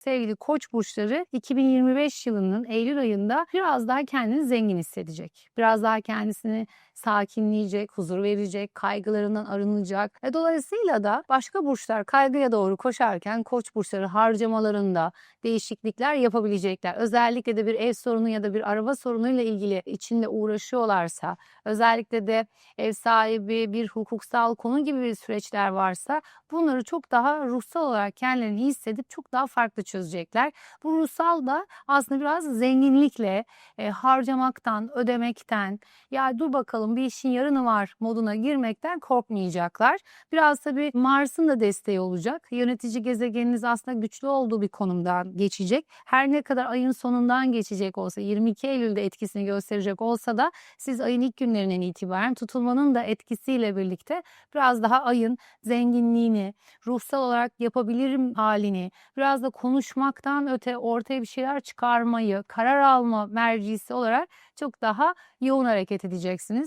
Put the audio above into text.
sevgili koç burçları 2025 yılının Eylül ayında biraz daha kendini zengin hissedecek. Biraz daha kendisini sakinleyecek, huzur verecek, kaygılarından arınacak. E dolayısıyla da başka burçlar kaygıya doğru koşarken koç burçları harcamalarında değişiklikler yapabilecekler. Özellikle de bir ev sorunu ya da bir araba sorunuyla ilgili içinde uğraşıyorlarsa, özellikle de ev sahibi bir hukuksal konu gibi bir süreçler varsa bunları çok daha ruhsal olarak kendilerini hissedip çok daha farklı çözecekler. Bu ruhsal da aslında biraz zenginlikle e, harcamaktan, ödemekten, ya dur bakalım bir işin yarını var moduna girmekten korkmayacaklar. Biraz tabii Mars'ın da desteği olacak. Yönetici gezegeniniz aslında güçlü olduğu bir konumdan geçecek. Her ne kadar ayın sonundan geçecek olsa 22 Eylül'de etkisini gösterecek olsa da siz ayın ilk günlerinden itibaren tutulmanın da etkisiyle birlikte biraz daha ayın zenginliğini, ruhsal olarak yapabilirim halini, biraz da konuşmaktan öte ortaya bir şeyler çıkarmayı, karar alma mercisi olarak çok daha yoğun hareket edeceksiniz.